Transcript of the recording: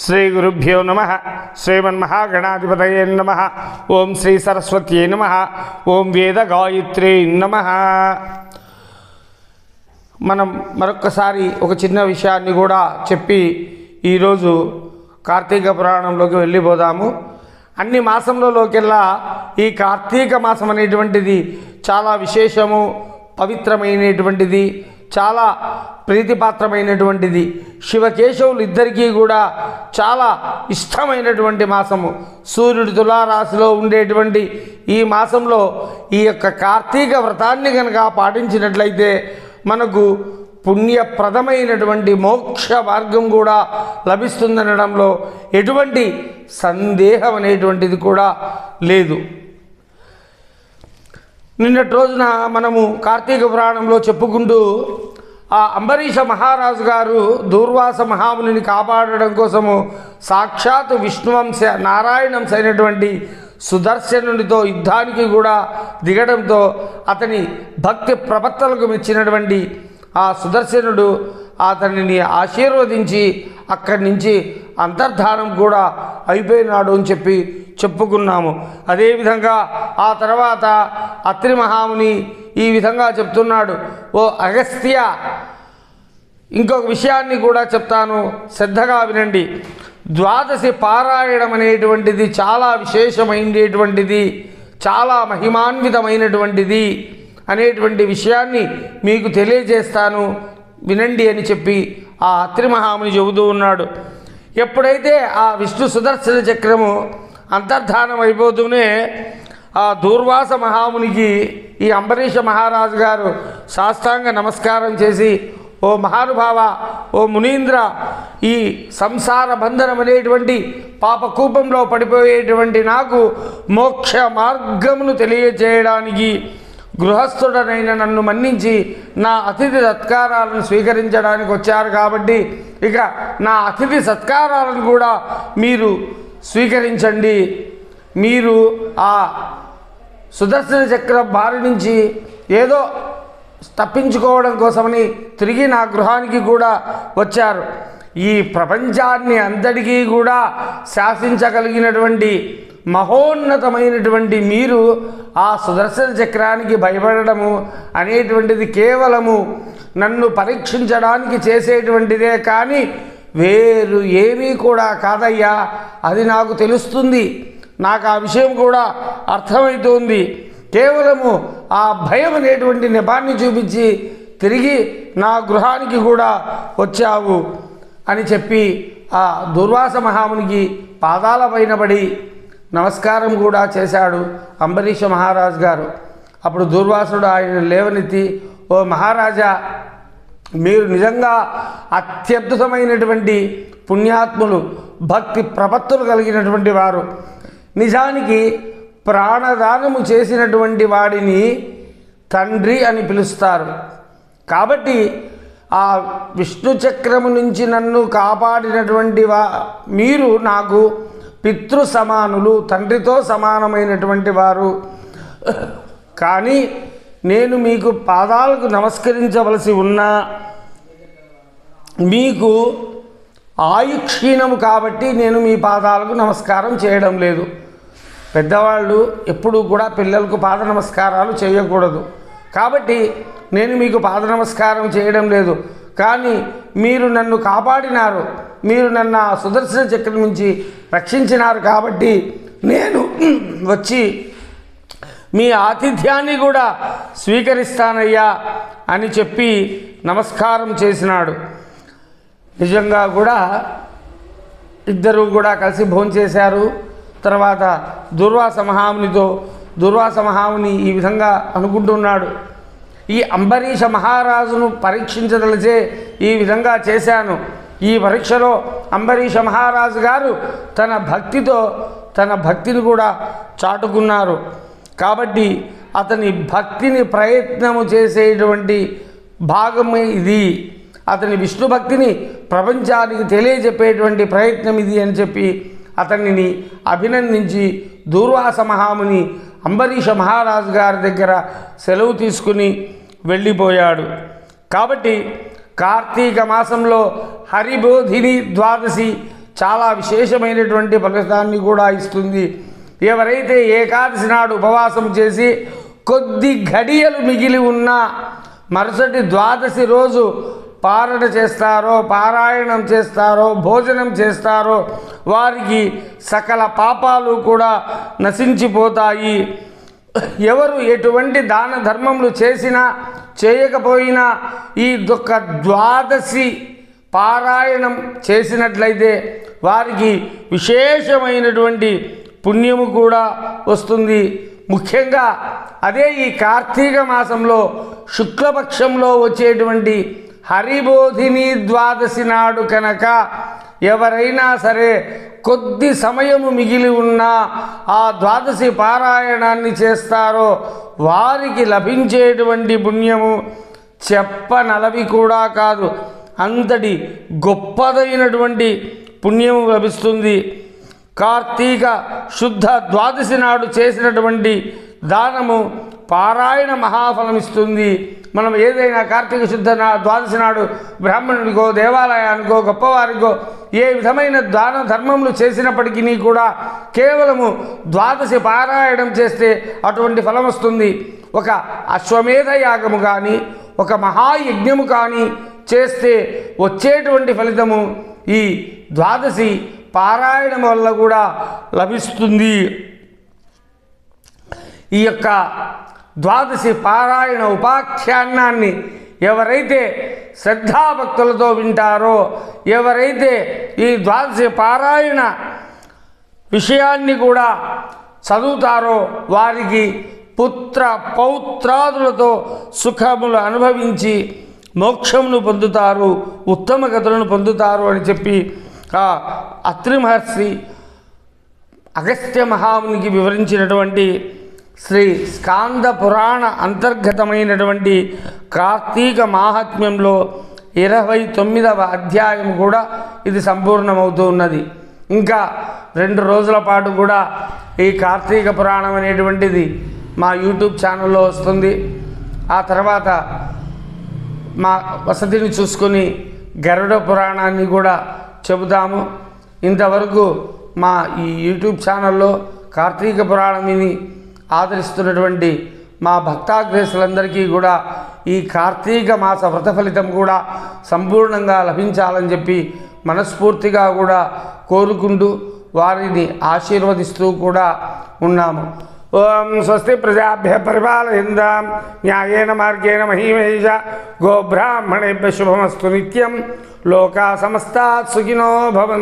శ్రీ గురుభ్యో నమ. శ్రీమన్మహాగణాధిపతయే నమ. ఓం శ్రీ సరస్వత్యై నమ. ఓం వేద గాయత్రీ నమ. మనం మరొక్కసారి ఒక చిన్న విషయాన్ని కూడా చెప్పి ఈరోజు కార్తీక పురాణంలోకి వెళ్ళిపోదాము. అన్ని మాసంలోకెల్లా ఈ కార్తీక మాసం అనేటువంటిది చాలా విశేషము పవిత్రమైనటువంటిది. చాలా ప్రీతిపాత్రమైనటువంటిది. శివకేశవులు ఇద్దరికీ కూడా చాలా ఇష్టమైనటువంటి మాసము. సూర్యుడు తులారాశిలో ఉండేటువంటి ఈ మాసంలో ఈ యొక్క కార్తీక వ్రతాన్ని కనుక పాటించినట్లయితే మనకు పుణ్యప్రదమైనటువంటి మోక్ష మార్గం కూడా లభిస్తుందనడంలో ఎటువంటి సందేహం అనేటువంటిది కూడా లేదు. నిన్నటి రోజున మనము కార్తీక పురాణంలో చెప్పుకుంటూ ఆ అంబరీష మహారాజు గారు దూర్వాస మహామునిని కాపాడడం కోసము సాక్షాత్ విష్ణువంశ నారాయణంశ అయినటువంటి సుదర్శనునితో యుద్ధానికి కూడా దిగడంతో అతని భక్తి ప్రవర్తనకు మెచ్చినటువంటి ఆ సుదర్శనుడు అతనిని ఆశీర్వదించి అక్కడి నుంచి అంతర్ధానం కూడా అయిపోయినాడు అని చెప్పి చెప్పుకున్నాము. అదేవిధంగా ఆ తర్వాత అత్రి మహాముని ఈ విధంగా చెప్తున్నాడు. ఓ అగస్త్య ఇంకొక విషయాన్ని కూడా చెప్తాను. శ్రద్ధగా వినండి. ద్వాదశి పారాయణం అనేటువంటిది చాలా విశేషమైనటువంటిది చాలా మహిమాన్వితమైనటువంటిది అనేటువంటి విషయాన్ని మీకు తెలియజేస్తాను. వినండి అని చెప్పి ఆ అత్రి మహాముని చెబుతూ ఉన్నాడు. ఎప్పుడైతే ఆ విష్ణు సుదర్శన చక్రము అంతర్ధానం అయిపోతూనే ఆ దూర్వాస మహామునికి ఈ అంబరీష మహారాజు గారు సాష్టాంగ నమస్కారం చేసి ఓ మహానుభావ ఓ మునీంద్ర ఈ సంసార బంధనం అనేటువంటి పాపకూపంలో పడిపోయేటువంటి నాకు మోక్ష మార్గమును తెలియజేయడానికి గృహస్థుడనైన నన్ను మన్నించి నా అతిథి సత్కారాలను స్వీకరించడానికి వచ్చారు కాబట్టి ఇక నా అతిథి సత్కారాలను కూడా మీరు స్వీకరించండి. మీరు ఆ సుదర్శన చక్ర బారి నుంచి ఏదో తప్పించుకోవడం కోసమని తిరిగి నా గృహానికి కూడా వచ్చారు. ఈ ప్రపంచాన్ని అంతటికీ కూడా శాసించగలిగినటువంటి మహోన్నతమైనటువంటి మీరు ఆ సుదర్శన చక్రానికి భయపడము అనేటువంటిది కేవలము నన్ను పరీక్షించడానికి చేసేటువంటిదే కానీ వేరు ఏమీ కూడా కాదయ్యా. అది నాకు తెలుస్తుంది. నాకు ఆ విషయం కూడా అర్థమవుతోంది కేవలము ఆ భయం అనేటువంటి నెపాన్ని చూపించి తిరిగి నా గృహానికి కూడా వచ్చావు అని చెప్పి ఆ దుర్వాస మహామునికి పాదాల పైన పడి నమస్కారం కూడా చేశాడు అంబరీష మహారాజు గారు. అప్పుడు దుర్వాసుడు ఆయన లేవనెత్తి ఓ మహారాజా మీరు నిజంగా అత్యద్భుతమైనటువంటి పుణ్యాత్ములు భక్తి ప్రపత్తులు కలిగినటువంటి వారు. నిజానికి ప్రాణదానము చేసినటువంటి వాడిని తండ్రి అని పిలుస్తారు. కాబట్టి ఆ విష్ణు చక్రము నుంచి నన్ను కాపాడినటువంటి వా మీరు నాకు పితృ సమానులు తండ్రితో సమానమైనటువంటి వారు. కానీ నేను మీకు పాదాలకు నమస్కరించవలసి ఉన్నా మీకు ఆయుక్షీణము కాబట్టి నేను మీ పాదాలకు నమస్కారం చేయడం లేదు. పెద్దవాళ్ళు ఎప్పుడూ కూడా పిల్లలకు పాద నమస్కారాలు చేయకూడదు. కాబట్టి నేను మీకు పాద నమస్కారం చేయడం లేదు. కానీ మీరు నన్ను కాపాడినారు. మీరు నన్ను సుదర్శన చక్రం నుంచి రక్షించినారు కాబట్టి నేను వచ్చి మీ ఆతిథ్యాన్ని కూడా స్వీకరిస్తానయ్యా అని చెప్పి నమస్కారం చేసినాడు. నిజంగా కూడా ఇద్దరు కూడా కలిసి భోంచేశారు తర్వాత దుర్వాస మహామునితో దుర్వాస మహాముని ఈ విధంగా అనుకుంటున్నాడు. ఈ అంబరీష మహారాజును పరీక్షించదలిచే ఈ విధంగా చేశాను. ఈ పరీక్షలో అంబరీష మహారాజు గారు తన భక్తితో తన భక్తిని కూడా చాటుకున్నారు. కాబట్టి అతని భక్తిని ప్రయత్నము చేసేటువంటి భాగమే ఇది. అతని విష్ణు భక్తిని ప్రపంచానికి తెలియజెప్పేటువంటి ప్రయత్నం ఇది అని చెప్పి అతనిని అభినందించి దూర్వాస మహాముని అంబరీష మహారాజు గారి దగ్గర సెలవు తీసుకుని వెళ్ళిపోయాడు. కాబట్టి కార్తీక మాసంలో హరిబోధిని ద్వాదశి చాలా విశేషమైనటువంటి ఫలితాన్ని కూడా ఇస్తుంది. ఎవరైతే ఏకాదశి నాడు ఉపవాసం చేసి కొద్ది ఘడియలు మిగిలి ఉన్న మరుసటి ద్వాదశి రోజు పారణ చేస్తారో పారాయణం చేస్తారో భోజనం చేస్తారో వారికి సకల పాపాలు కూడా నశించిపోతాయి. ఎవరు ఎటువంటి దాన ధర్మములు చేసినా చేయకపోయినా ఈ దుఃఖ ద్వాదశి పారాయణం చేసినట్లయితే వారికి విశేషమైనటువంటి పుణ్యము కూడా వస్తుంది. ముఖ్యంగా అదే ఈ కార్తీక మాసంలో శుక్లపక్షంలో వచ్చేటువంటి హరిబోధిని ద్వాదశి నాడు కనుక ఎవరైనా సరే కొద్ది సమయము మిగిలి ఉన్నా ఆ ద్వాదశి పారాయణాన్ని చేస్తారో వారికి లభించేటువంటి పుణ్యము చెప్పనలవి కూడా కాదు. అంతటి గొప్పదైనటువంటి పుణ్యము లభిస్తుంది. కార్తీక శుద్ధ ద్వాదశి నాడు చేసినటువంటి దానము పారాయణ మహాఫలం ఇస్తుంది మనం ఏదైనా కార్తీక శుద్ధ నా ద్వాదశి నాడు బ్రాహ్మణుడికో దేవాలయానికో గొప్పవారికో ఏ విధమైన దాన ధర్మములు చేసినప్పటికీ కూడా కేవలము ద్వాదశి పారాయణం చేస్తే అటువంటి ఫలం వస్తుంది ఒక అశ్వమేధ యాగము కానీ ఒక మహాయజ్ఞము కానీ చేస్తే వచ్చేటువంటి ఫలితము ఈ ద్వాదశి పారాయణం వల్ల కూడా లభిస్తుంది. ఈ యొక్క ద్వాదశి పారాయణ ఉపాఖ్యానాన్ని ఎవరైతే శ్రద్ధాభక్తులతో వింటారో ఎవరైతే ఈ ద్వాదశి పారాయణ విషయాన్ని కూడా చదువుతారో వారికి పుత్ర పౌత్రాదులతో సుఖములు అనుభవించి మోక్షమును పొందుతారు ఉత్తమ గతులను పొందుతారు అని చెప్పి అత్రి మహర్షి అగస్త్య మహామునికి వివరించినటువంటి శ్రీ స్కాంద పురాణ అంతర్గతమైనటువంటి కార్తీక మాహాత్మ్యంలో ఇరవై తొమ్మిదవ అధ్యాయం కూడా ఇది సంపూర్ణమవుతూ ఉన్నది. ఇంకా రెండు రోజుల పాటు కూడా ఈ కార్తీక పురాణం అనేటువంటిది మా యూట్యూబ్ ఛానల్లో వస్తుంది. ఆ తర్వాత మా వసతిని చూసుకొని గరుడ పురాణాన్ని కూడా చెబుతాము. ఇంతవరకు మా ఈ యూట్యూబ్ ఛానల్లో కార్తీక పురాణం విని ఆదరిస్తున్నటువంటి మా భక్తాగ్రేసులందరికీ కూడా ఈ కార్తీక మాస వ్రత ఫలితం కూడా సంపూర్ణంగా లభించాలని చెప్పి మనస్ఫూర్తిగా కూడా కోరుకుంటూ వారిని ఆశీర్వదిస్తూ కూడా ఉన్నాము. ఓం స్వస్తి ప్రజాభ్య పరిపాలయందాం. న్యాయేన మార్గేణ మహీమేష గోబ్రాహ్మణేభ్య శుభమస్తు నిత్యం. लोका समस्ता सुखिनो भवन